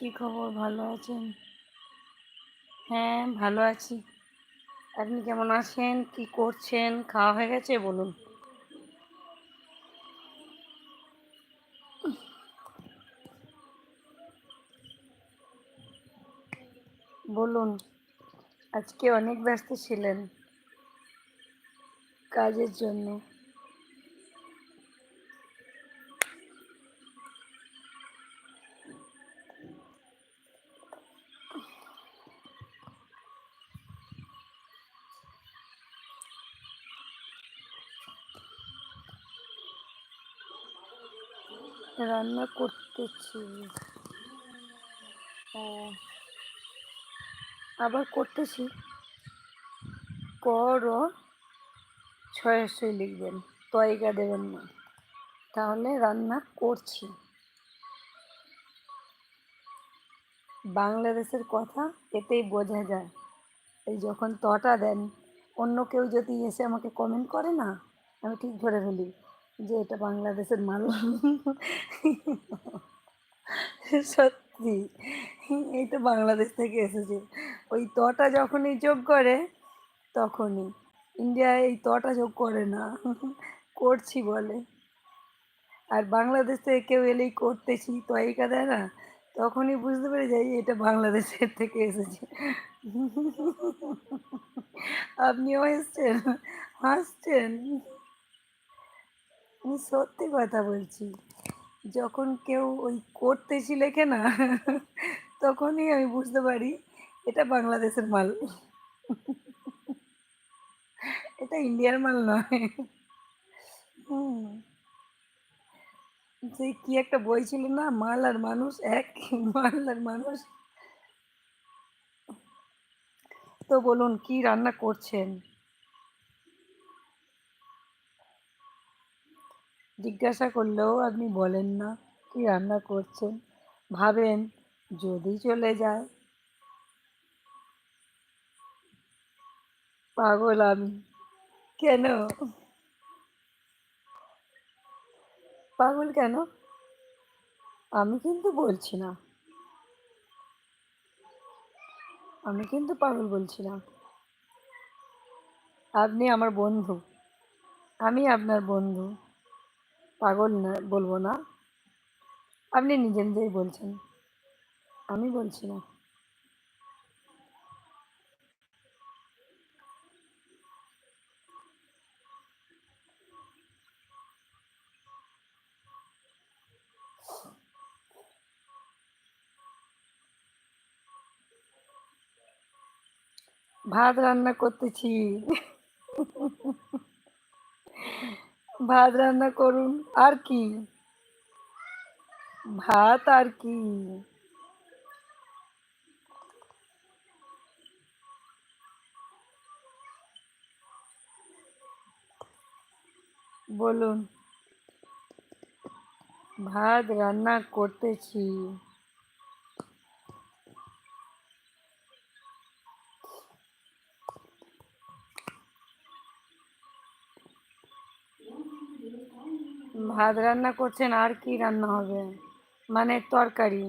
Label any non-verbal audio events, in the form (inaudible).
কি খবর? ভালো আছেন? হ্যাঁ ভালো আছি। আপনি কেমন আছেন? কি করছেন? খাওয়া হয়ে গেছে? বলুন। বলুন। আজকে অনেক ব্যস্ত ছিলেন কাজের জন্য। রান্না করতেছি। ও। আবার করতেছি। কর। ছয়শই লিখবেন তয়গা দেবেন না। তাহলে রান্না করছি। বাংলাদেশের কথা এতেই বোঝা যায়। এই যখন তটা দেন, অন্য কেউ যদি এসে আমাকে কমেন্ট করে না, আমি ঠিক ধরে ফেলি যে এটা বাংলাদেশের মানুষ (laughs) সত্যি। এই তো বাংলাদেশ থেকে এসেছে। ওই তটা যখনই যোগ করে, তখনই। ইন্ডিয়া এই তটা যোগ করে না। করছি বলে। আর বাংলাদেশ থেকে কেউ এলেই করতেছি তয়িকা দেয় না? তখনই বুঝতে পেরে যাই এটা বাংলাদেশের থেকে এসেছে। আপনিও এসছেন? হাসছেন? আমি সত্যি কথা বলছি, যখন কেউ ওই করতেছি লেখে না তখনই আমি বুঝতে পারি এটা বাংলাদেশের মাল। এটা ইন্ডিয়ার মাল নয়। সেই কি একটা বই ছিল না, মাল আর মানুষ এক, মাল আর মানুষ। তো বলুন, কি রান্না করছেন? জিজ্ঞাসা করলেও আপনি বলেন না কি রান্না করছেন। ভাবেন যদি চলে যায়। পাগল আমি। কেন? পাগল কেন? আমি কিন্তু বলছি না। আমি কিন্তু পাগল বলছি না। আপনি আমার বন্ধু। আমি আপনার বন্ধু। পাগল না, বলব না। আপনি নিজে নিজেই বলছেন। আমি বলছি না। ভাত রান্না করতেছি। ভাত রান্না করুন আর কি? ভাত আর কি? বলুন। ভাত রান্না করতেছি। ভাত রান্না করছেন আর কি রান্না হবে? মানে তরকারি।